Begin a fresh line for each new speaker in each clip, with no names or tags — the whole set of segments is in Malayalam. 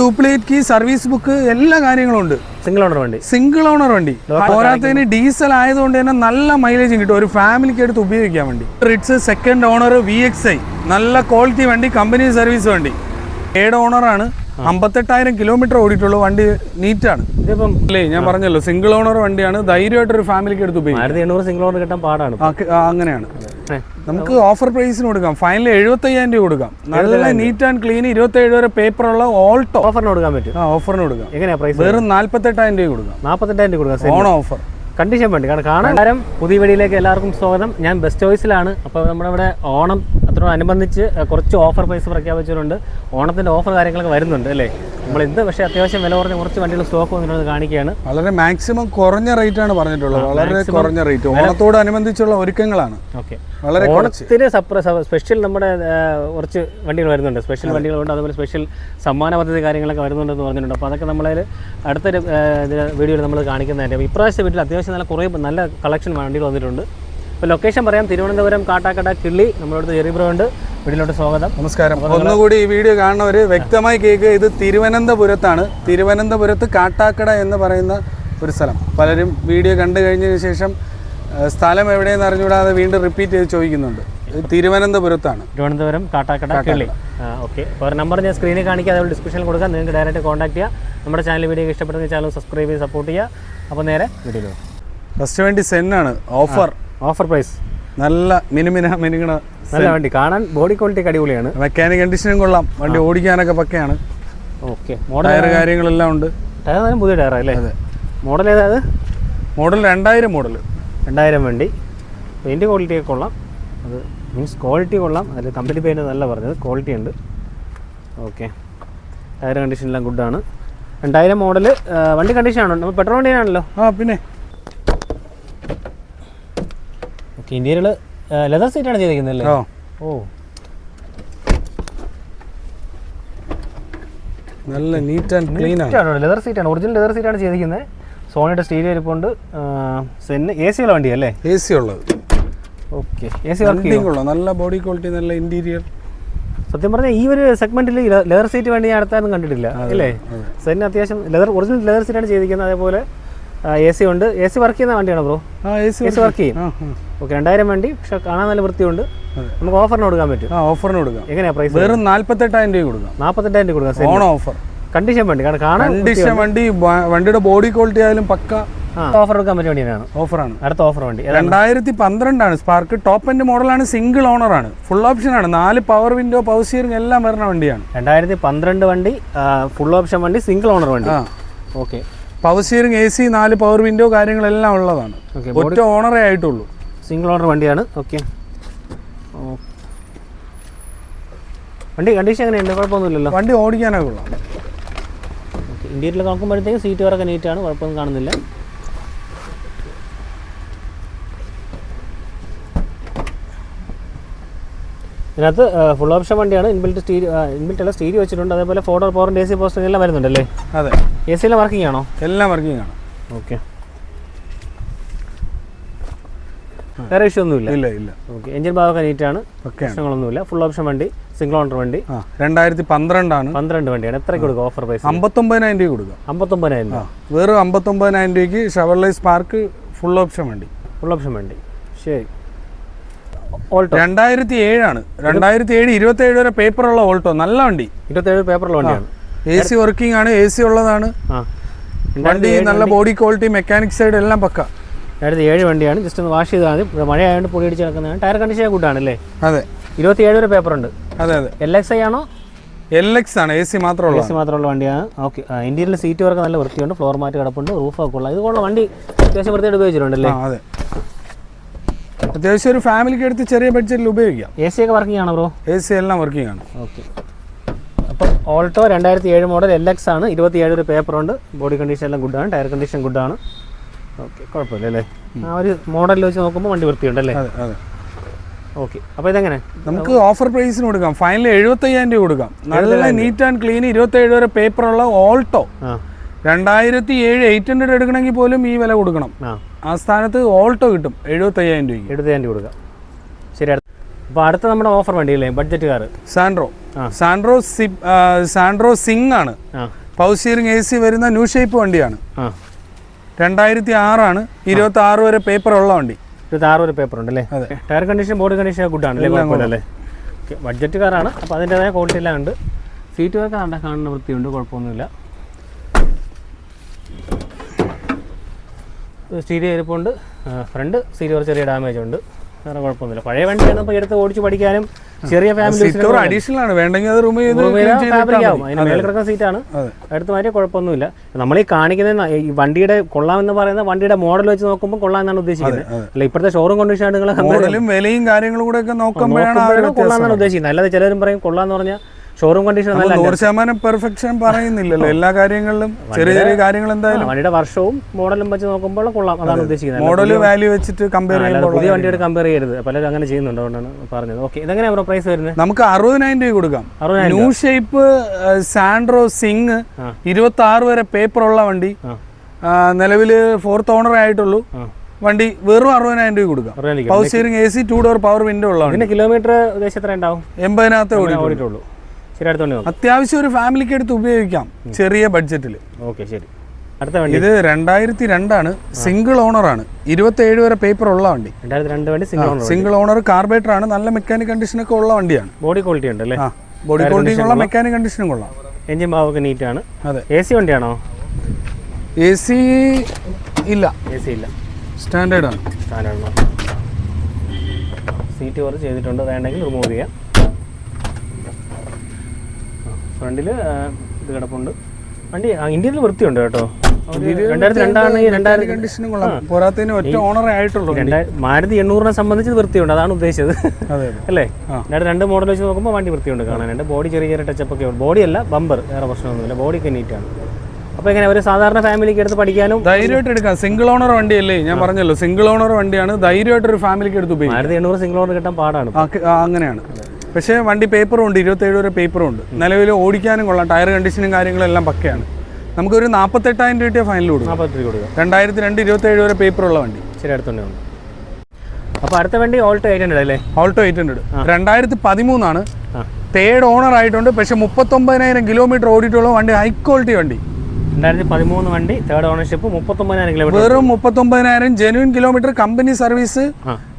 ഡ്യൂപ്ലിക്കേറ്റ് കീ സർവീസ് ബുക്ക് എല്ലാ കാര്യങ്ങളും ഉണ്ട്.
സിംഗിൾ ഓണർ വണ്ടി.
സിംഗിൾ ഓണർ വണ്ടി. പോരാത്തതിന് ഡീസൽ ആയതുകൊണ്ട് തന്നെ നല്ല മൈലേജും കിട്ടും. ഒരു ഫാമിലിക്ക് എടുത്ത് ഉപയോഗിക്കാൻ വേണ്ടി. Ritz second owner V X I നല്ല ക്വാളിറ്റി വണ്ടി കമ്പനി സർവീസ് വണ്ടി. ഏഡ് ഓണറാണ് അമ്പത്തെട്ടായിരം കിലോമീറ്റർ ഓടിയിട്ടുള്ളൂ വണ്ടി നീറ്റാണ്
ഇതിപ്പം
അല്ലേ ഞാൻ പറഞ്ഞല്ലോ സിംഗിൾ ഓണർ വണ്ടിയാണ്. ധൈര്യമായിട്ട് ഒരു ഫാമിലിക്ക് എടുത്ത് ഉപയോഗിക്കാം.
സിംഗിൾ ഓണർ കിട്ടാൻ പാടാണ്
അങ്ങനെയാണ്. നമുക്ക് ഓഫർ പ്രൈസിന് കൊടുക്കാം. ഫൈനൽ എഴുപത്തയ്യായിരം രൂപ കൊടുക്കാം. നല്ല നീറ്റ് ആൻഡ് ക്ലീൻ ഇരുപത്തേഴ് വരെ പേപ്പറുള്ള ഓൾട്ടോ
ഓഫറിന് കൊടുക്കാൻ പറ്റും.
ആ ഓഫറിന് കൊടുക്കാം.
എങ്ങനെയാ പ്രൈസ്
വെറും നാല്പത്തെട്ടായിരം രൂപ കൊടുക്കാം.
നാൽപ്പത്തെട്ടായിരം രൂപ കൊടുക്കാം.
ഓൺ ഓഫർ
കണ്ടീഷൻ വേണ്ടി. കാരണം കാണാൻ പുതിയ വീഡിയോയിലേക്ക് എല്ലാവർക്കും സ്വാഗതം. ഞാൻ ബെസ്റ്റ് ചോയ്സിലാണ് അപ്പോൾ നമ്മുടെ ഇവിടെ ഓണം അതിനോടനുബന്ധിച്ച് കുറച്ച് ഓഫർ പ്രൈസ് പ്രഖ്യാപിച്ചിട്ടുണ്ട് ഓണത്തിന്റെ ഓഫർ കാര്യങ്ങളൊക്കെ വരുന്നുണ്ട് അല്ലേ? നമ്മൾ പക്ഷെ പക്ഷേ അത്യാവശ്യം വില കുറഞ്ഞ കുറച്ച് വണ്ടികൾ സ്റ്റോക്ക് വന്നിട്ടുള്ളത് കാണിക്കുകയാണ്.
വളരെ മാക്സിമം കുറഞ്ഞ റേറ്റ് ആണ് പറഞ്ഞിട്ടുള്ളത്. വളരെ കുറഞ്ഞ റേറ്റ് ഓണത്തോടനുബന്ധിച്ചുള്ള ഒരുക്കങ്ങളാണ്.
ഓക്കെ.
വളരെ
ഓണത്തിന് സ്പെഷ്യൽ നമ്മുടെ കുറച്ച് വണ്ടികൾ വരുന്നുണ്ട്. സ്പെഷ്യൽ വണ്ടികളുണ്ട്. അതുപോലെ സ്പെഷ്യൽ സമ്മാന പദ്ധതി കാര്യങ്ങളൊക്കെ വരുന്നുണ്ടെന്ന് പറഞ്ഞിട്ടുണ്ട്. അപ്പോൾ അതൊക്കെ നമ്മളതിൽ അടുത്തൊരു വീഡിയോയിൽ നമ്മൾ കാണിക്കുന്നതായിട്ട് അപ്പോൾ ഇപ്രാവശ്യത്തെ വീട്ടിൽ അത്യാവശ്യം നല്ല കുറേ നല്ല കളക്ഷൻ വണ്ടികൾ വന്നിട്ടുണ്ട്. അപ്പോൾ ലൊക്കേഷൻ പറയാം. തിരുവനന്തപുരം കാട്ടാക്കട കിള്ളി നമ്മളോട് ചെറിയ ഉണ്ട്. വീട്ടിലോട്ട് സ്വാഗതം.
നമസ്കാരം. ഒന്നുകൂടി ഈ വീഡിയോ കാണുന്നവർ വ്യക്തമായി കേൾക്കുക ഇത് തിരുവനന്തപുരത്താണ്. തിരുവനന്തപുരത്ത് കാട്ടാക്കട എന്ന് പറയുന്ന ഒരു സ്ഥലം. പലരും വീഡിയോ കണ്ടു കഴിഞ്ഞതിന് ശേഷം സ്ഥലം എവിടെയെന്ന് അറിഞ്ഞുകൂടാതെ വീണ്ടും റിപ്പീറ്റ് ചെയ്ത് ചോദിക്കുന്നുണ്ട്. തിരുവനന്തപുരത്താണ്.
തിരുവനന്തപുരം കാട്ടാക്കട കിള്ളി. ഓക്കെ അപ്പോൾ നമ്പർ ഞാൻ സ്ക്രീനിൽ കാണിക്കുക അതുപോലെ ഡിസ്ക്രിപ്ഷനിൽ കൊടുക്കാം. നിങ്ങൾക്ക് ഡയറക്റ്റ് കോൺടാക്ട് ചെയ്യുക നമ്മുടെ ചാനൽ വീഡിയോ ഇഷ്ടപ്പെടുന്ന ചാനൽ സബ്സ്ക്രൈബ് ചെയ്ത് സപ്പോർട്ട് ചെയ്യുക. അപ്പോൾ നേരെ വീഡിയോ
ഫസ്റ്റ് വണ്ടി സെന്നാണ് ഓഫർ
ഓഫർ പ്രൈസ്
നല്ല മിനുമിന മിനുങ്ങണ
നല്ല വണ്ടി. കാണാൻ ബോഡി ക്വാളിറ്റി അടിപൊളിയാണ്.
മെക്കാനിക് കണ്ടീഷനും കൊള്ളാം. വണ്ടി ഓടിക്കാനൊക്കെ പക്കയാണ്.
ഓക്കെ. മോഡൽ
ടയർ കാര്യങ്ങളെല്ലാം ഉണ്ട്.
ടയർ തന്നെ പുതിയ ടയർ അല്ലേ? അതെ. മോഡൽ ഏതാ
മോഡൽ രണ്ടായിരം മോഡൽ.
രണ്ടായിരം വണ്ടി. പെയിന്റ് ക്വാളിറ്റി ഒക്കെ കൊള്ളാം. അത് മീൻസ് ക്വാളിറ്റി കൊള്ളാം. അതിൽ കമ്പനി പെയിന്റ് നല്ല പറഞ്ഞത്. ക്വാളിറ്റി ഉണ്ട്. ഓക്കെ ടയർ കണ്ടീഷനെല്ലാം ഗുഡാണ് രണ്ടായിരം മോഡൽ വണ്ടി കണ്ടീഷനാണോ നമ്മൾ പെട്രോൾ വണ്ടിയാണല്ലോ.
ആ പിന്നെ
ഓക്കെ ഇന്ത്യയിൽ ലെതർ സീറ്റാണ് ചെയ്തിരിക്കുന്നത് അല്ലേ?
ഓ. നല്ല നീറ്റ് ആൻഡ് ക്ലീൻ ആണ്.
ലെതർ സീറ്റാണ് ഒറിജിനൽ ലെതർ സീറ്റാണ് ചെയ്തിരിക്കുന്നത്. സോണിയുടെ സ്റ്റീരിയോ ഇരിപ്പുണ്ട്. സെന്ന് എ സി ഉള്ള വണ്ടിയല്ലേ
എ സി ഉള്ളത്.
ഓക്കെ എ സി
നല്ല ബോഡി ക്വാളിറ്റി നല്ല ഇന്റീരിയർ
സത്യം പറഞ്ഞാൽ ഈ ഒരു സെഗ്മെന്റിൽ ലെതർ സീറ്റ് വണ്ടി ഞാൻ അടുത്താരും കണ്ടിട്ടില്ല. അല്ലേ? സെന്ന് അത്യാവശ്യം ലെതർ ഒറിജിനൽ ലെതർ സീറ്റാണ് ചെയ്തിരിക്കുന്നത്. അതേപോലെ എ സി ഉണ്ട്. എ സി വർക്ക് ചെയ്യുന്ന വണ്ടിയാണ് ബ്രോ
എ സി
വർക്ക് ചെയ്യും. ഓക്കെ രണ്ടായിരം വണ്ടി. പക്ഷെ കാണാൻ നല്ല വൃത്തിയുണ്ട്. നമുക്ക് ഓഫറിന് കൊടുക്കാൻ പറ്റും.
ഓഫറിന് കൊടുക്കാം.
എങ്ങനെയാ പ്രൈസ്
വെറും നാല്പത്തെട്ടായിരം രൂപ കൊടുക്കാം.
നാൽപ്പത്തെട്ടായിരം രൂപ കൊടുക്കാം.
ഓൺ ഓഫർ
കണ്ടീഷൻ വണ്ടി. കാരണം കാണാൻ
കണ്ടീഷൻ വണ്ടി വണ്ടിയുടെ ബോഡി ക്വാളിറ്റി ആയാലും പക്ക
ഓഫർ കൊടുക്കാൻ പറ്റിയ വണ്ടിയാണ്.
ഓഫറാണ്
അടുത്ത ഓഫർ വണ്ടി.
രണ്ടായിരത്തി പന്ത്രണ്ടാണ് സ്പാർക്ക് ടോപ്പ് എൻഡ് മോഡലാണ് സിംഗിൾ ഓണർ ആണ്. ഫുൾ ഓപ്ഷൻ ആണ്. നാല് പവർ വിൻഡോ പവർ സ്റ്റിയറിംഗ് എല്ലാം വരുന്ന വണ്ടിയാണ്.
രണ്ടായിരത്തി പന്ത്രണ്ട് വണ്ടി ഫുൾ ഓപ്ഷൻ വണ്ടി സിംഗിൾ ഓണർ വണ്ടി. Okay
power steering A C നാല് പവർ വിൻഡോ കാര്യങ്ങളെല്ലാം ഉള്ളതാണ്. ഒറ്റ ഓണറേ ആയിട്ടുള്ളൂ.
സിംഗിൾ ഓണർ വണ്ടിയാണ്. ഓക്കെ വണ്ടി കണ്ടീഷൻ എങ്ങനെയുണ്ട്? കുഴപ്പമൊന്നുമില്ലല്ലോ?
വണ്ടി ഓടിക്കാനൊക്കെ കൊള്ളാം
ഇന്ത്യയിൽ നോക്കുമ്പോഴത്തേക്കും സീറ്റ് വരൊക്കെ നീറ്റാണ് കുഴപ്പമൊന്നും കാണുന്നില്ല. ഇതിനകത്ത് ഫുൾ ഓപ്ഷൻ വണ്ടിയാണ്. ഇൻബിൽറ്റ് സ്റ്റീരി ഇൻബിൽറ്റ് അല്ല സ്റ്റീരി വെച്ചിട്ടുണ്ട്. അതേപോലെ ഫോട്ടോ പവറിന്റെ എ സി പോസ്റ്റിംഗ് എല്ലാം വരുന്നുണ്ടല്ലേ?
അതെ.
എ സി എല്ലാം വർക്കിംഗ് ആണോ?
എല്ലാം വർക്കിംഗ് ആണ്.
ഓക്കെ വേറെ ഇഷ്യൂ ഒന്നുമില്ല?
ഇല്ല ഇല്ല.
ഓക്കെ എഞ്ചിൻ ഭാഗമൊക്കെ നീറ്റാണ്
ആണ്.
പ്രശ്നങ്ങളൊന്നുമില്ല. ഫുൾ ഓപ്ഷൻ വണ്ടി സിംഗിൾ ഓണർ വണ്ടി.
രണ്ടായിരത്തി പന്ത്രണ്ടാണ്
പന്ത്രണ്ട് വണ്ടിയാണ്. എത്ര കൊടുക്കുക ഓഫർ പ്രൈസ്
അമ്പത്തൊമ്പതിനായിരം രൂപ കൊടുക്കുക
അമ്പത്തൊമ്പതിനായിരം
രൂപ. വെറും അമ്പത്തൊമ്പതിനായിരം രൂപയ്ക്ക് ഷവർലൈ സ്പാർക്ക് ഫുൾ ഓപ്ഷൻ വണ്ടി.
ഫുൾ ഓപ്ഷൻ വണ്ടി. ശരി. ഓൾട്ടോ
രണ്ടായിരത്തി ഏഴാണ് രണ്ടായിരത്തി ഏഴ് ഇരുപത്തി ഏഴ് വരെ പേപ്പറുള്ള ഓൾട്ടോ നല്ല വണ്ടി.
ഇരുപത്തി ഏഴ് പേപ്പറുള്ള വണ്ടിയാണ്.
എ സി വർക്കിംഗ് ആണ് എ സി ഉള്ളതാണ്. വണ്ടി നല്ല ബോഡി ക്വാളിറ്റി മെക്കാനിക് സൈഡ് എല്ലാം പക്ക.
രണ്ടായിരത്തി ഏഴ് വണ്ടിയാണ്. ജസ്റ്റ് ഒന്ന് വാഷ് ചെയ്താൽ മതി. മഴ ആയതുകൊണ്ട് പൊടി അടിച്ച് കിടക്കുന്നതാണ്. ടയർ കണ്ടീഷൻ കൂട്ടാണ് അല്ലേ
അതെ.
ഇരുപത്തി ഏഴ് വരെ പേപ്പർ ഉണ്ട്.
അതെ അതെ.
എൽ എക്സ് ഐ ആണോ?
എൽ എക്സ് ആണ് എ സി മാത്രമുള്ള
എ സി മാത്രമുള്ള വണ്ടിയാണ്. ഓക്കെ ഇന്ത്യയിൽ സീറ്റ് വർക്ക് നല്ല വൃത്തിയുണ്ട്. ഫ്ലോർ മാറ്റ് കിടപ്പുണ്ട്. റൂഫ് ഒക്കെ ഉള്ള. ഇതുപോലുള്ള വണ്ടി അത്യാവശ്യം വൃത്തിയായിട്ട് ഉപയോഗിച്ചിട്ടുണ്ടല്ലേ?
അല്ലേ അതെ. അത്യാവശ്യം ഒരു ഫാമിലിക്ക് എടുത്ത് ചെറിയ ബഡ്ജറ്റിൽ ഉപയോഗിക്കാം.
എ സി ഒക്കെ വർക്കിംഗ് ആണോ ബ്രോ
എ സി എല്ലാം വർക്കിംഗ് ആണ്.
ഓക്കെ അപ്പം ഓൾട്ടോ രണ്ടായിരത്തി ഏഴ് മോഡൽ എൽ എക്സ് ആണ്. ഇരുപത്തി ഏഴ് ഒരു പേപ്പറുണ്ട് ബോഡി കണ്ടീഷൻ എല്ലാം ഗുഡാണ് ടയർ കണ്ടീഷൻ ഗുഡാണ് ഓക്കെ കുഴപ്പമില്ല അല്ലേ? ആ ഒരു മോഡലിൽ വെച്ച് നോക്കുമ്പോൾ വണ്ടി വൃത്തിയുണ്ടല്ലേ? ഓക്കെ അപ്പോൾ ഇതെങ്ങനെ?
നമുക്ക് ഓഫർ പ്രൈസിന് കൊടുക്കാം. ഫൈനൽ എഴുപത്തയ്യായിരം രൂപ കൊടുക്കാം. നല്ല നീറ്റ് ആൻഡ് ക്ലീൻ ഇരുപത്തേഴ് വരെ പേപ്പറുള്ള ഓൾട്ടോ രണ്ടായിരത്തി ഏഴ് എയ്റ്റ് ഹൺഡ്രഡ് എടുക്കണമെങ്കിൽ പോലും ഈ വില കൊടുക്കണം.
ആ.
സ്ഥാനത്ത് ഓൾട്ടോ കിട്ടും. എഴുപത്തയ്യായിരം രൂപ
എഴുപത്തയ്യായിരം രൂപ കൊടുക്കാം. അപ്പോൾ അടുത്ത നമ്മുടെ offer വണ്ടിയല്ലേ? Budget car
Santro Santro C Santro Xing ആണ്. പവർ സ്റ്റിയറിംഗ് എ സി വരുന്ന ന്യൂ ഷേപ്പ് വണ്ടിയാണ്. രണ്ടായിരത്തി ആറാണ് ഇരുപത്തി ആറ് വരെ പേപ്പർ ഉള്ള വണ്ടി.
ഇരുപത്തി ആറ് വരെ പേപ്പർ ഉണ്ട് അല്ലേ tyre condition body condition good ആണ് അല്ലേ? ബഡ്ജറ്റ് കാറാണ് അപ്പോൾ അതിന്റെതായ ക്വാളിറ്റി എല്ലാം ഉണ്ട്. വർക്ക് കണ്ട കാണുന്ന വൃത്തിയുണ്ട് കുഴപ്പമൊന്നുമില്ല. സ്റ്റീരിയോ ഇരിപ്പുണ്ട് ഫ്രണ്ട് സ്റ്റീരിയോ ചെറിയ ഡാമേജ് ഉണ്ട്. വേറെ കുഴപ്പമൊന്നുമില്ല. പഴയ വണ്ടിയാണ് ഇപ്പോൾ എടുത്ത് ഓടിച്ച് പഠിക്കാനും ചെറിയ ഫാമിലി
അഡീഷണൽ ആണ്. വേണ്ടെങ്കിൽ അത് റൂം
ഫാബ്രിക് ആവും. അതിന് മേലെ കിടക്കുന്ന സീറ്റാണ്. എടുത്ത് മാറ്റിയ കുഴപ്പമൊന്നുമില്ല. നമ്മൾ ഈ കാണിക്കുന്ന ഈ വണ്ടിയുടെ കൊള്ളാമെന്ന് പറയുന്ന വണ്ടിയുടെ മോഡൽ വെച്ച് നോക്കുമ്പോൾ കൊള്ളാമെന്നാണ് ഉദ്ദേശിക്കുന്നത്. അല്ല ഇപ്പോഴത്തെ ഷോറൂം കണ്ടീഷൻ നിങ്ങൾ
മോഡലും വിലയും കാര്യങ്ങളും കൂടെ നോക്കുമ്പോഴാണ് കൊള്ളാം എന്നാണ് വ്യത്യാസം.
കൊള്ളാമെന്നാണ് ഉദ്ദേശിക്കുന്നത്. അല്ലാതെ ചിലരും പറയും കൊള്ളാന്ന് പറഞ്ഞാൽ ഷോറൂം കണ്ടീഷൻ
നൂറ് ശതമാനം പെർഫെക്ഷൻ പറയുന്നില്ലല്ലോ. എല്ലാ കാര്യങ്ങളിലും ചെറിയ ചെറിയ കാര്യങ്ങൾ എന്തായാലും
വണ്ടിയുടെ വർഷവും മോഡലും വെച്ച് നോക്കുമ്പോൾ കൊള്ളാം. അതാണ് ഉദ്ദേശിക്കുന്നത്.
മോഡൽ വാല്യൂ വെച്ചിട്ട് കമ്പയർ ചെയ്യുമ്പോൾ
പുതിയ വണ്ടിയോട് കമ്പയർ ചെയ്യരുത്. പലരും അങ്ങനെ ചെയ്യുന്നുണ്ട് അതുകൊണ്ടാണ് പറഞ്ഞത്. ഓക്കെ ഇതെങ്ങനെയാണ് ബ്രോ പ്രൈസ് വരുന്നത്?
നമുക്ക് അറുപതിനായിരം രൂപ കൊടുക്കാം. New shape Santro Xing. ഇരുപത്തി ആറ് വരെ പേപ്പർ ഉള്ള വണ്ടി.
നിലവിൽ
നിലവിൽ ഫോർത്ത് ഓണർ ആയിട്ടുള്ളൂ വണ്ടി വെറും അറുപതിനായിരം രൂപ കൊടുക്കാം. Power steering A C two door power window ഉള്ള
കിലോമീറ്റർ ഉദ്ദേശം എത്ര ഉണ്ടാവും
എൺപതിനകത്ത് ഓടി
ഓടിയിട്ടുള്ളൂ. ശരി അടുത്തോണ്ട്
അത്യാവശ്യം ഒരു ഫാമിലിക്ക് എടുത്ത് ഉപയോഗിക്കാം ചെറിയ ബഡ്ജറ്റിൽ.
ഓക്കെ ശരി. അടുത്ത വണ്ടി.
ഇത് രണ്ടായിരത്തി രണ്ടാണ് സിംഗിൾ ഓണർ ആണ്. ഇരുപത്തി ഏഴ് വരെ പേപ്പർ ഉള്ള വണ്ടി.
രണ്ട് വണ്ടി single owner
single owner carburettor ആണ്. നല്ല മെക്കാനിക് കണ്ടീഷൻ ഒക്കെ ഉള്ള വണ്ടിയാണ്.
ബോഡി ക്വാളിറ്റി ഉണ്ട് അല്ലേ?
ബോഡി ക്വാളിറ്റി ഉള്ള മെക്കാനിക് കണ്ടീഷനും കൊള്ളാം.
എഞ്ചിൻ ഭാവമൊക്കെ നീറ്റ് ആണ്.
അതെ.
എ സി വണ്ടിയാണോ?
എ സി ഇല്ല.
എ സി ഇല്ല.
സ്റ്റാൻഡേർഡ് ആണ്.
സ്റ്റാൻഡേർഡ് സീറ്റ് കുറച്ച് ചെയ്തിട്ടുണ്ട്. വേണമെങ്കിൽ റിമൂവ് ചെയ്യാം. ഫ്രണ്ടിൽ ഇത് കിടപ്പുണ്ട്. വണ്ടി ഇന്ത്യയിൽ വൃത്തിയുണ്ട് കേട്ടോ. മാരുതി എണ്ണൂറിനെ സംബന്ധിച്ച് വൃത്തിയുണ്ട് അതാണ് ഉദ്ദേശിച്ചത്. അല്ലേ. രണ്ടായിരത്തി രണ്ട് മോഡൽ വെച്ച് നോക്കുമ്പോൾ വണ്ടി വൃത്തിയുണ്ട് കാണാനുണ്ട് ബോഡി ചെറിയ ചെറിയ ടച്ചപ്പ് ഒക്കെ ഉണ്ട്. ബോഡി അല്ല ബമ്പർ വേറെ പ്രശ്നമൊന്നുമില്ല. ബോഡി ഒക്കെ നീറ്റാണ് അപ്പൊ എങ്ങനെ ഒരു സാധാരണ ഫാമിലിക്ക് എടുത്ത് പഠിക്കാനും
ധൈര്യമായിട്ട് എടുക്കാം. സിംഗിൾ ഓണർ വണ്ടി അല്ലേ ഞാൻ പറഞ്ഞല്ലോ സിംഗിൾ ഓണർ വണ്ടിയാണ് ധൈര്യമായിട്ട് ഒരു ഫാമിലിക്ക് എടുത്ത് ഉപയോഗിക്കാം.
മാരുതി എണ്ണൂറ് സിംഗിൾ ഓണർ കിട്ടാൻ പാടാണ്.
അങ്ങനെയാണ്. പക്ഷേ വണ്ടി പേപ്പറും ഉണ്ട് ഇരുപത്തേഴ് വരെ പേപ്പറും ഉണ്ട് നിലവിൽ ഓടിക്കാനും കൊള്ളാം ടയർ കണ്ടീഷനും കാര്യങ്ങളും എല്ലാം പക്കയാണ്. നമുക്കൊരു നാൽപ്പത്തെട്ടായിരം രൂപ ഫൈനൽ കൊടുക്കും. രണ്ടായിരത്തി രണ്ട് ഇരുപത്തേഴ് വരെ പേപ്പറുള്ള വണ്ടി.
ശരി അടുത്തുണ്ട് അപ്പോൾ അടുത്ത വണ്ടി ഓൾട്ടോ എയ്റ്റ് ഹൺഡ്രഡ് അല്ലേ?
ഓൾട്ടോ എയ്റ്റ് ഹൺഡ്രഡ് രണ്ടായിരത്തി പതിമൂന്നാണ്. തേർഡ് ഓണർ ആയിട്ടുണ്ട് പക്ഷേ മുപ്പത്തൊമ്പതിനായിരം കിലോമീറ്റർ ഓടിയിട്ടുള്ള വണ്ടി ഹൈ ക്വാളിറ്റി വണ്ടി.
രണ്ടായിരത്തി പതിമൂന്ന് വണ്ടി തേർഡ് ഓണർഷിപ്പ് മുപ്പത്തൊമ്പതിനായിരം കിലോമീറ്റർ
വെറും മുപ്പത്തൊമ്പതിനായിരം genuine kilometre company service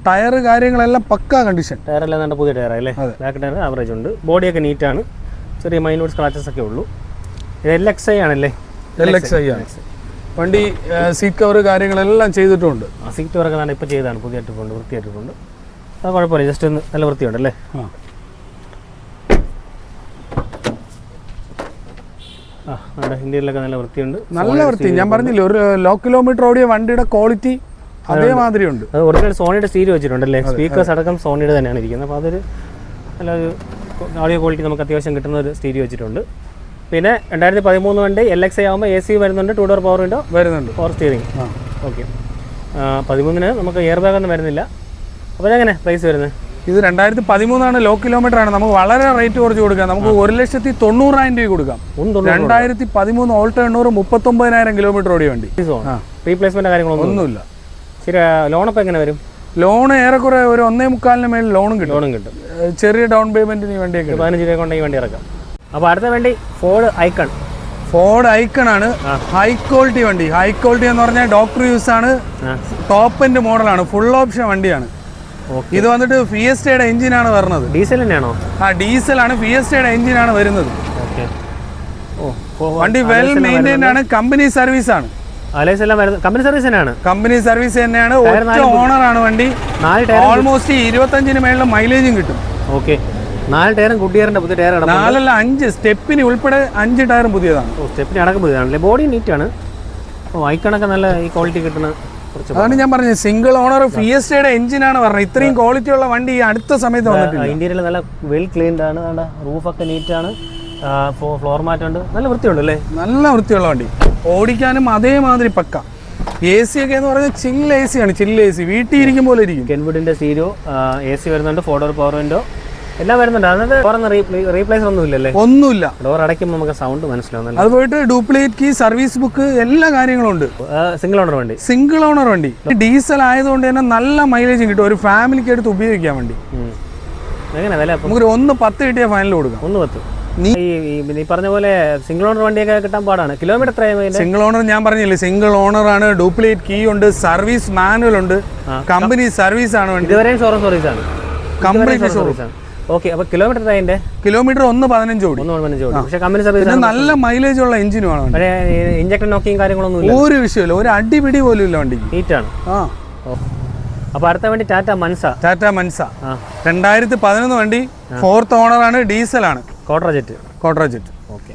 tyre കാര്യങ്ങളെല്ലാം പക്കാ കണ്ടീഷൻ
ടയറെല്ലാം നല്ല പുതിയ ടയർ അല്ലേ? ബാക്ക് ടയർ ആവറേജ് ഉണ്ട്. ബോഡിയൊക്കെ നീറ്റാണ് ചെറിയ മൈനോട് സ്ക്രാച്ചസ് ഒക്കെ ഉള്ളൂ. ഇത് എൽ എക്സ് ഐ ആണല്ലേ?
എൽ എക്സ് ഐ ആണ്. വണ്ടി സീറ്റ് കവർ കാര്യങ്ങളെല്ലാം ചെയ്തിട്ടുണ്ട്.
ആ സീറ്റ് കവറൊക്കെ നല്ല ഇപ്പോൾ ചെയ്താണ്. പുതിയ ഇട്ടിട്ടുണ്ട് വൃത്തിയായിട്ടുണ്ട് അത് കുഴപ്പമില്ല ജസ്റ്റ് ഒന്ന് നല്ല വൃത്തിയുണ്ട് അല്ലേ?
ആ.
ആ നമ്മുടെ ഇന്ത്യയിലൊക്കെ നല്ല വൃത്തിയുണ്ട്.
നല്ല വൃത്തി. ഞാൻ പറഞ്ഞില്ലേ ഒരു ലോ കിലോമീറ്റർ ഓടിയ വണ്ടിയുടെ ക്വാളിറ്റി അതേമാതിരി ഉണ്ട്.
അത് ഒറിജിനൽ സോണിയുടെ സ്റ്റീരിയോ വെച്ചിട്ടുണ്ടല്ലേ? സ്പീക്കേഴ്സ് അടക്കം സോണിയുടെ തന്നെയാണ് ഇരിക്കുന്നത്. അപ്പോൾ അതൊരു നല്ലൊരു ഓഡിയോ ക്വാളിറ്റി നമുക്ക് അത്യാവശ്യം കിട്ടുന്ന ഒരു സ്റ്റീരിയോ വെച്ചിട്ടുണ്ട്. പിന്നെ രണ്ടായിരത്തി പതിമൂന്ന് വണ്ടി എൽ എക്സ് ഐ ആകുമ്പോൾ എ സി വരുന്നുണ്ട് ടു ഡോർ പവർ വിൻഡോ
വരുന്നുണ്ട്.
പവർ സ്റ്റിയറിംഗ്
ആ.
ഓക്കെ പതിമൂന്നിന് നമുക്ക് എയർ ബാഗ് ഒന്നും വരുന്നില്ല. അപ്പോൾ എങ്ങനെ പ്രൈസ് വരുന്നത്?
ഇത് രണ്ടായിരത്തി പതിമൂന്നാണ് ലോ കിലോമീറ്റർ ആണ്. നമുക്ക് വളരെ റേറ്റ് കുറച്ച് കൊടുക്കാം. നമുക്ക് ഒരു ലക്ഷത്തി തൊണ്ണൂറായിരം രൂപ കൊടുക്കാം. രണ്ടായിരത്തി പതിമൂന്ന് ഓൾട്ടോ എണ്ണൂറ് മുപ്പത്തൊമ്പതിനായിരം കിലോമീറ്റർ ഓടിയ വണ്ടി.
റീപ്ലേസ്മെന്റ് കാര്യങ്ങളൊന്നും
ഒന്നുമില്ല.
ശരി ലോണപ്പോൾ എങ്ങനെ വരും?
ലോൺ ഏറെക്കുറെ ഒരു ഒന്നേ മുക്കാലിന് മേളിൽ ലോണും കിട്ടും.
ലോണും കിട്ടും.
ചെറിയ ഡൗൺ പേയ്മെന്റിന് വേണ്ടി വണ്ടിയൊക്കെ
പതിനഞ്ച് രൂപ കൊണ്ട് ഈ വണ്ടി ഇറക്കാം. അപ്പോൾ അടുത്ത വണ്ടി ഫോർഡ് ഐക്കൺ
ഫോർഡ് ഐക്കൺ ആണ് ഹൈ ക്വാളിറ്റി വണ്ടി. ഹൈ ക്വാളിറ്റി എന്ന് പറഞ്ഞാൽ ഡോക്ടർ യൂസ് ആണ്. ടോപ്പ് എൻഡ് മോഡലാണ് ഫുൾ ഓപ്ഷൻ വണ്ടിയാണ്. ഇത് വന്നിട്ട് ഫിയസ്റ്റയുടെ എഞ്ചിനാണ് വരുന്നത്
ഡീസൽ തന്നെയാണോ?
ആ ഡീസലാണ് ഫിയസ്റ്റയുടെ എഞ്ചിനാണ് വരുന്നത്. വണ്ടി വെൽ മെയിന്റൈൻഡ് ആണ് കമ്പനി സർവീസ് ആണ്.
അലൈസ് എല്ലാം വരുന്നത് കമ്പനി സർവീസ് തന്നെയാണ്.
കമ്പനി സർവീസ് തന്നെയാണ്. ഓണർ ആണ് വണ്ടി.
നാല് ടയർ
ഓൾമോസ്റ്റ് ഇരുപത്തഞ്ചിന് മേളിൽ മൈലേജും കിട്ടും.
ഓക്കെ. നാല് ടയറും കുട്ടിയറിന്റെ പുതിയ ടയർ
നാലല്ല അഞ്ച്. സ്റ്റെപ്പിന് ഉൾപ്പെടെ അഞ്ച് ടയറും പുതിയതാണ്.
ഓ സ്റ്റെപ്പിന് അടക്കം പുതിയതാണല്ലേ ബോഡി നീറ്റാണ് ആണ്. വൈക്കണൊക്കെ നല്ല ഈ ക്വാളിറ്റി കിട്ടുന്ന
അതാണ് ഞാൻ പറഞ്ഞത്. സിംഗിൾ ഓണർ ഫിയസ്റ്റയുടെ എഞ്ചിനാണ് പറഞ്ഞത്. ഇത്രയും ക്വാളിറ്റി ഉള്ള വണ്ടി ഈ അടുത്ത സമയത്ത് വന്നിട്ടുണ്ട്
ഇന്ത്യയിൽ നല്ല വെൽ ക്ലീൻഡ് ആണ്. നല്ല നീറ്റ് നീറ്റാണ് ഫ്ലോർ മാറ്റുണ്ട് നല്ല വൃത്തിയുണ്ട് അല്ലേ
നല്ല വൃത്തിയുള്ള വണ്ടി. ഓടിക്കാനും അതേമാതിരി പക്ക. എ സി ഒക്കെ എന്ന് പറഞ്ഞാൽ ചില്ല് എ സി ആണ് ചില്ല് എ സി വീട്ടിൽ ഇരിക്കും പോലെ ഇരിക്കും.
കെൻവുഡിന്റെ സീരോ എ സി വരുന്നുണ്ട് ഫോർ ഡോർ പവർ വിൻഡോ എല്ലാം വരുന്നുണ്ട്. അതായത് ഡോറൊന്നും റീപ്ലേസ് ഒന്നും ഇല്ലല്ലേ
ഒന്നുമില്ല.
ഡോർ അടയ്ക്കുമ്പോൾ നമുക്ക് സൗണ്ട് മനസ്സിലാവുന്നില്ല
അത് പോയിട്ട് ഡ്യൂപ്ലിക്കേറ്റ് കീ സർവീസ് ബുക്ക് എല്ലാ കാര്യങ്ങളും ഉണ്ട്.
സിംഗിൾ ഓണർ വണ്ടി.
സിംഗിൾ ഓണർ വണ്ടി. ഡീസൽ ആയതുകൊണ്ട് തന്നെ നല്ല മൈലേജും കിട്ടും. ഒരു ഫാമിലിക്ക് എടുത്ത് ഉപയോഗിക്കാൻ വേണ്ടി.
എങ്ങനെ വില
നമുക്ക് ഒന്ന് പത്ത് കിട്ടിയ ഫൈനൽ കൊടുക്കാം.
ഒന്ന് പത്ത്.
നീ-
ഈ പറഞ്ഞ പോലെ സിംഗിൾ ഓണർ വണ്ടിയൊക്കെ കിട്ടാൻ പാടാണ്. കിലോമീറ്റർ എത്രയായി
സിംഗിൾ ഓണർ ഞാൻ പറഞ്ഞില്ലേ സിംഗിൾ ഓണർ ആണ് ഡ്യൂപ്ലിക്കേറ്റ് കീ ഉണ്ട് സർവീസ് മാനുവൽ ഉണ്ട് കമ്പനി സർവീസ് ആണ് വണ്ടി.
ഇതുവരെയും ഷോറൂം സർവീസ് ആണ്.
കംപ്ലീറ്റ്
സർവീസ് ആണ്. ഓക്കെ അപ്പോൾ കിലോമീറ്റർ അതിന്റെ
കിലോമീറ്റർ ഒന്ന് പതിനഞ്ച് ഓടി.
ഒന്ന് പതിനഞ്ച് ഓടി. പക്ഷേ കമ്പനി സർവീസ്
നല്ല മൈലേജ് ഉള്ള എഞ്ചിനുമാണ് വണ്ടി.
ഇഞ്ചക്ടർ നോക്കിയും കാര്യങ്ങളൊന്നും ഇല്ല.
ഒരു വിഷയമില്ല ഒരു അടിപിടി പോലും ഇല്ല വണ്ടിക്ക്.
നീറ്റാണ്
ആ.
അപ്പോൾ അടുത്ത വണ്ടി ടാറ്റ മൻസ
ടാറ്റ മൻസ രണ്ടായിരത്തി പതിനൊന്ന് വണ്ടി ഫോർത്ത് ഓണർ ആണ് ഡീസലാണ്
കോട്ടറ ജെറ്റ്
കോട്രാജെറ്റ്
okay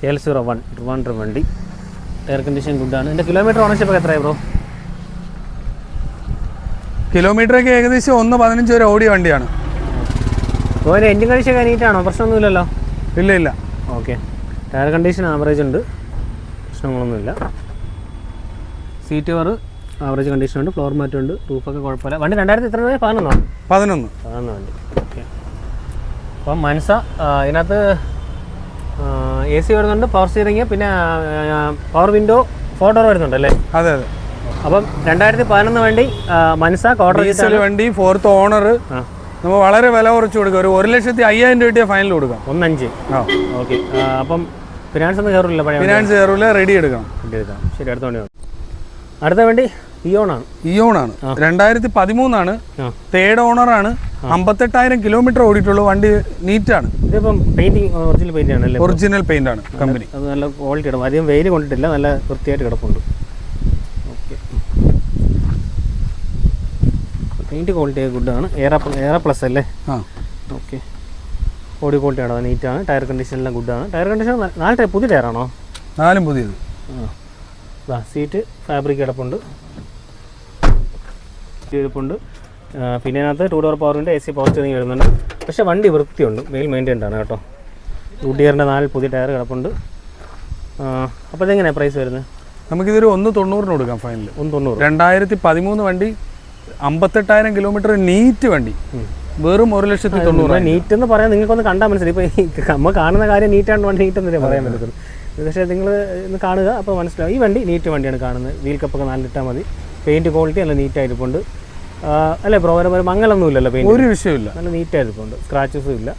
K L zero one Trivandrum വണ്ടി എയർ കണ്ടീഷൻ ഗുഡാണ് എന്റെ കിലോമീറ്റർ ഓണർഷിപ്പ് ഒക്കെ എത്രയായി ബ്രോ
കിലോമീറ്റർ ഒക്കെ ഏകദേശം ഒന്ന് പതിനഞ്ച് വരെ ഓടിയ വണ്ടിയാണ്.
അതിന്റെ എൻജിൻ കണ്ടീഷൻ കഴിഞ്ഞിട്ടാണോ പ്രശ്നമൊന്നുമില്ലല്ലോ?
ഇല്ല ഇല്ല.
ഓക്കെ ടയർ കണ്ടീഷൻ ആവറേജ് ഉണ്ട്. പ്രശ്നങ്ങളൊന്നുമില്ല. സീറ്റ് കവർ ആവറേജ് കണ്ടീഷൻ ഉണ്ട്. ഫ്ലോർ മാറ്റുണ്ട് റൂഫൊക്കെ കുഴപ്പമില്ല. വണ്ടി രണ്ടായിരത്തി എത്ര പതിനൊന്നോ?
പതിനൊന്ന്.
പതിനൊന്ന് വണ്ടി. അപ്പം മനസ്സ ഇതിനകത്ത് എ സി വരുന്നുണ്ട് പവർ സ്റ്റിയറിങ് പിന്നെ പവർ വിൻഡോ ഫോർ ഡോർ വരുന്നുണ്ട് അല്ലേ?
അതെ അതെ.
അപ്പം രണ്ടായിരത്തി പതിനൊന്ന് വണ്ടി മനസ്സ കോട്ടർ
വണ്ടി ഫോർത്ത് ഓണർ നമ്മൾ വളരെ വില കുറച്ച് കൊടുക്കാം. ഒരു ഒരു ലക്ഷത്തി അയ്യായിരം രൂപ കിട്ടിയ ഫൈനൽ കൊടുക്കാം.
ഒന്നഞ്ച്.
ആ.
ഓക്കെ. അപ്പം ഫിനാൻസ് ഒന്നും കയറില്ല
ഫിനാൻസ് കയറില്ല റെഡി എടുക്കാം
റെഡി എടുക്കാം. ശരി അടുത്ത വണ്ടി. അടുത്ത വണ്ടി ഇയോണാണ്
ഇയോൺ ആണ്. രണ്ടായിരത്തി പതിമൂന്നാണ് തേർഡ് ഓണർ ആണ്. അമ്പത്തെട്ടായിരം കിലോമീറ്റർ ഓടിയിട്ടുള്ള വണ്ടി നീറ്റാണ്.
ഇതിപ്പം പെയിന്റിംഗ് ഒറിജിനൽ പെയിന്റ് ആണ്
ഒറിജിനൽ പെയിന്റ് ആണ് കമ്പനി
അത് നല്ല ക്വാളിറ്റി കിടക്കും അധികം വെയിൽ കൊണ്ടിട്ടില്ല. നല്ല വൃത്തിയായിട്ട് കിടപ്പുണ്ട്. പെയിന്റ് ക്വാളിറ്റി ഗുഡാണ് എയറ എയറ പ്ലസ് അല്ലേ?
ആ.
ഓക്കെ ബോഡി ക്വാളിറ്റി ആണ്. നീറ്റാണ്. ടയർ കണ്ടീഷൻ എല്ലാം ഗുഡാണ് ടയർ കണ്ടീഷൻ നാല് ടയർ പുതിയ ടയറാണോ
നാലും പുതിയത്.
ആ. സീറ്റ് ഫാബ്രിക് കിടപ്പുണ്ട്. ഇരിപ്പുണ്ട് ചെയ്തിട്ടുണ്ട്. പിന്നെ അതിനകത്ത് ടൂ ഡോർ പവറിന്റെ എ സി പവർ സ്റ്റിയറിംഗ് വരുന്നുണ്ട്. പക്ഷേ വണ്ടി വൃത്തിയുണ്ട്. വെയിൽ മെയിന്റൈൻഡ് ആണ് കേട്ടോ. ഗുഡിയറിന്റെ നാല് പുതിയ ടയർ കിടപ്പുണ്ട്. അപ്പോൾ ഇതെങ്ങനെയാണ് പ്രൈസ് വരുന്നത്?
നമുക്കിതൊരു ഒന്ന് തൊണ്ണൂറിന് കൊടുക്കാം ഫൈനൽ
ഒന്ന് തൊണ്ണൂറ്.
രണ്ടായിരത്തി പതിമൂന്ന് വണ്ടി അമ്പത്തെട്ടായിരം കിലോമീറ്റർ നീറ്റ് വണ്ടി. വെറും ഒരു ലക്ഷത്തി തൊണ്ണൂറ്
നീറ്റ് എന്ന് പറയാൻ നിങ്ങൾക്കൊന്ന് കണ്ടാൽ മനസ്സിലായി. ഇപ്പോൾ നമ്മൾ കാണുന്ന കാര്യം നീറ്റാണ് വണ്ടി നീറ്റ് എന്നല്ലേ പറയാൻ പറ്റത്തുള്ളൂ. പക്ഷേ നിങ്ങൾ ഇന്ന് കാണുക അപ്പോൾ മനസ്സിലാവും. ഈ വണ്ടി നീറ്റ് വണ്ടിയാണ് കാണുന്നത്. വീൽ കപ്പൊക്കെ നാലിട്ടാൽ മതി. പെയിന്റ് ക്വാളിറ്റി നല്ല നീറ്റായിരിപ്പുണ്ട് അല്ലേ ബ്രോ വരുമ്പോൾ മങ്ങലൊന്നും ഇല്ലല്ലോ
ഒരു വിഷയമില്ല
നല്ല നീറ്റായിരിപ്പുണ്ട് സ്ക്രാച്ചസും ഇല്ല.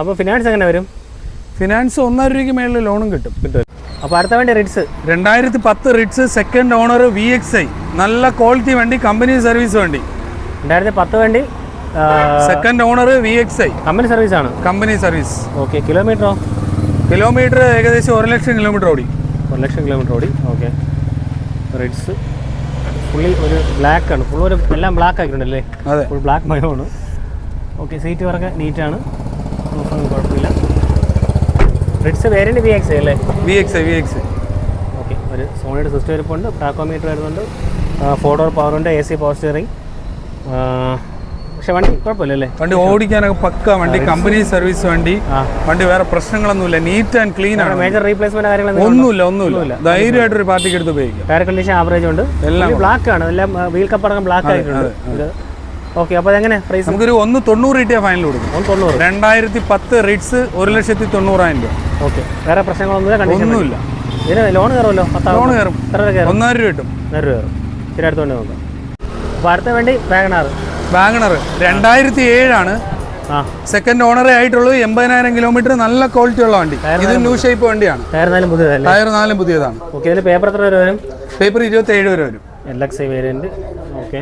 അപ്പോൾ ഫിനാൻസ് എങ്ങനെ വരും?
ഫിനാൻസ് ഒന്നര രൂപയ്ക്ക് മേളിൽ ലോണും കിട്ടും.
കിട്ടും. അപ്പോൾ അടുത്ത വണ്ടി റിഡ്സ്
രണ്ടായിരത്തി പത്ത് Ritz second owner V X I നല്ല ക്വാളിറ്റി വണ്ടി കമ്പനി സർവീസ് വണ്ടി.
രണ്ടായിരത്തി പത്ത് വണ്ടി
second owner V X I
company service ആണ്.
കമ്പനി സർവീസ്
ഓക്കെ കിലോമീറ്ററോ
കിലോമീറ്റർ ഏകദേശം ഒരു ലക്ഷം കിലോമീറ്റർ ഓടി.
ഒരു ലക്ഷം കിലോമീറ്റർ ഓടി. ഓക്കെ റിഡ്സ് ഫുള്ളി ഒരു ബ്ലാക്ക് ആണ്. ഫുൾ ഒരു എല്ലാം ബ്ലാക്ക് ആക്കിയിട്ടുണ്ടല്ലേ?
അതെ.
ഫുൾ ബ്ലാക്ക് മയമാണ് ഓക്കെ സീറ്റ് വർക്ക് നീറ്റാണ് ഒന്നും കുഴപ്പമില്ല. റിഡ്സ് വേരിയന്റ് വി എക്സ് അല്ലേ?
V X V X
okay ഒരു സോണിയുടെ സിസ്റ്റം ഇരിപ്പുണ്ട്. ടാക്കോമീറ്റർ വരുന്നുണ്ട്. ഫോർ ഡോർ ഉണ്ട്. എ സി പവർ സ്റ്റിയറിംഗ് പക്ഷെ വണ്ടി കുഴപ്പമില്ലല്ലേ?
വണ്ടി ഓടിക്കാനൊക്കെ പക്ക വണ്ടി കമ്പനി സർവീസ് വണ്ടി. വണ്ടി വേറെ പ്രശ്നങ്ങളൊന്നുമില്ല നീറ്റ് ആൻഡ് ക്ലീൻ ആണ്
മേജർ റീപ്ലേസ്മെന്റ് കാര്യങ്ങളൊന്നും
ഒന്നുമില്ല ഒന്നുമില്ല. ധൈര്യമായിട്ട് ഒരു പാർട്ടിക്ക് എടുത്ത് ഉപയോഗിക്കാം.
ടയർ കണ്ടീഷൻ ആവറേജ് ഉണ്ട്.
എല്ലാം
ബ്ലാക്ക് ആണ്. എല്ലാം വീൽ കപ്പടക്കം ബ്ലാക്ക് ആയിട്ടുണ്ട്. ഇത് ഓക്കെ അപ്പോൾ എങ്ങനെ പ്രൈസ്
നമുക്കൊരു ഒന്ന് തൊണ്ണൂറ് കിട്ടിയ ഫൈനൽ കൊടുക്കും.
തൊണ്ണൂറ്.
രണ്ടായിരത്തി പത്ത് റിറ്റ്സ് ഒരു ലക്ഷത്തി തൊണ്ണൂറായിരം രൂപ.
ഓക്കെ വേറെ പ്രശ്നങ്ങളൊന്നുമില്ല
ഒന്നുമില്ല.
ഇതിന് ലോൺ കയറുമല്ലോ?
ലോൺ കയറും.
ഒന്നായിരം രൂപ
കിട്ടും.
ഒന്നായിരം രൂപ കയറും. ശരി അടുത്തോണ്ട് നോക്കാം അപ്പോൾ അടുത്ത വേണ്ടി വാഗണാർ
വാഗണർ രണ്ടായിരത്തി ഏഴാണ് സെക്കൻഡ് ഓണറേ ആയിട്ടുള്ളത് എൺപതിനായിരം കിലോമീറ്റർ നല്ല ക്വാളിറ്റി ഉള്ള വണ്ടി. ഇത് ന്യൂ ഷേപ്പ് വണ്ടിയാണ്.
ടയർ
ടയർ നാലും പുതിയതാണ്.
ഓക്കെ ഇതിൽ പേപ്പർ എത്ര വരെ വരും?
പേപ്പർ ഇരുപത്തി ഏഴ് വരെ. വരും
എൽ എക്സ് വേരിയന്റ് ഓക്കെ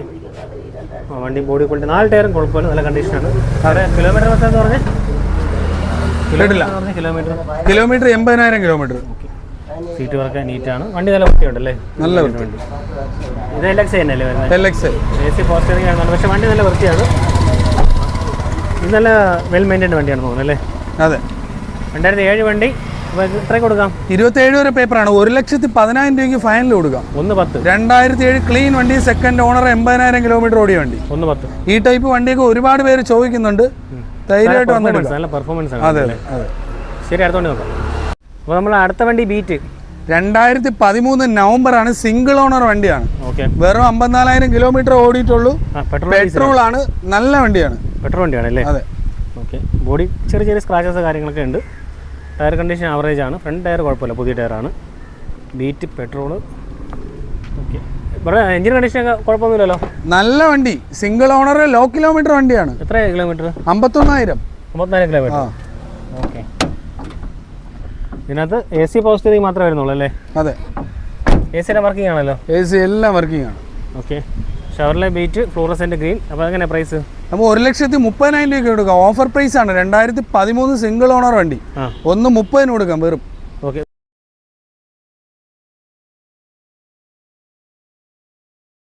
വണ്ടി ബോഡി ക്വാളിറ്റി നാല് ടയറും കുഴപ്പമില്ല നല്ല കണ്ടീഷനാണ് അവിടെ കിലോമീറ്റർ എന്ന് പറഞ്ഞ്? കിലോമീറ്റർ
കിലോമീറ്റർ എൺപതിനായിരം കിലോമീറ്റർ
സീറ്റ് വർക്ക് നീറ്റാണ്. വണ്ടി നല്ല വൃത്തിയുണ്ടല്ലേ?
നല്ല വൃത്തി.
ഇത് എൽ എക്സ് തന്നെയല്ലേ വരുന്നത്?
L X
A C power steering ആണ് പക്ഷേ വണ്ടി നല്ല വൃത്തിയാണ്. ഇത് നല്ല വെൽ മെയിന്റൈൻഡ് വണ്ടിയാണ് തോന്നുന്നത് അല്ലേ?
അതെ.
രണ്ടായിരത്തി ഏഴ് വണ്ടി. എത്ര കൊടുക്കാം?
ഇരുപത്തി ഏഴ് വരെ പേപ്പറാണ് ഒരു ലക്ഷത്തി പതിനായിരം രൂപയ്ക്ക് ഫൈനൽ കൊടുക്കാം.
ഒന്ന് പത്ത്.
രണ്ടായിരത്തി ഏഴ് ക്ലീൻ വണ്ടി സെക്കൻഡ് ഓണർ എൺപതിനായിരം കിലോമീറ്റർ ഓടിയ വണ്ടി.
ഒന്ന് പത്ത്.
ഈ ടൈപ്പ് വണ്ടിയൊക്കെ ഒരുപാട് പേര് ചോദിക്കുന്നുണ്ട്. ധൈര്യമായിട്ട്
വന്നിട്ടുണ്ട് നല്ല പെർഫോമൻസ് ആണ്
അതെ അതെ.
ശരി അടുത്തോണ്ട് നോക്കാം. അപ്പോൾ നമ്മൾ അടുത്ത വണ്ടി ബീറ്റ്
രണ്ടായിരത്തി പതിമൂന്ന് നവംബർ ആണ് സിംഗിൾ ഓണർ വണ്ടിയാണ്.
ഓക്കെ
വെറും അമ്പത്തിനാലായിരം കിലോമീറ്റർ ഓടിയിട്ടുള്ളൂ.
പെട്രോൾ
ആണ്. നല്ല വണ്ടിയാണ്.
പെട്രോൾ വണ്ടിയാണ് അല്ലേ?
അതെ.
ഓക്കെ ബോഡി ചെറിയ ചെറിയ സ്ക്രാച്ചസ് കാര്യങ്ങളൊക്കെ ഉണ്ട്. ടയർ കണ്ടീഷൻ ആവറേജ് ആണ്. ഫ്രണ്ട് ടയർ കുഴപ്പമില്ല പുതിയ ടയറാണ് Beat petrol okay engine condition ഒക്കെ കുഴപ്പമൊന്നുമില്ലല്ലോ?
നല്ല വണ്ടി. സിംഗിൾ ഓണർ ലോ കിലോമീറ്റർ വണ്ടിയാണ്.
എത്ര കിലോമീറ്റർ
അമ്പത്തൊന്നായിരം.
അമ്പത്തിനാല് കിലോമീറ്റർ ഇതിനകത്ത് എ സി പവർ സ്റ്റിയറിംഗ് മാത്രമേ വരുന്നുള്ളൂ അല്ലേ?
അതെ.
എ സിയുടെ വർക്കിംഗ് ആണല്ലോ?
എ സി എല്ലാം വർക്കിംഗ് ആണ്.
Okay Chevrolet Beat fluorescent green അപ്പോൾ എങ്ങനെ പ്രൈസ്
നമുക്ക് ഒരു ലക്ഷത്തി മുപ്പതിനായിരം രൂപയ്ക്ക് കൊടുക്കാം. ഓഫർ പ്രൈസ് ആണ്. രണ്ടായിരത്തി പതിമൂന്ന് സിംഗിൾ ഓണർ വണ്ടി. ഒന്ന് മുപ്പതിന് കൊടുക്കാം വെറും.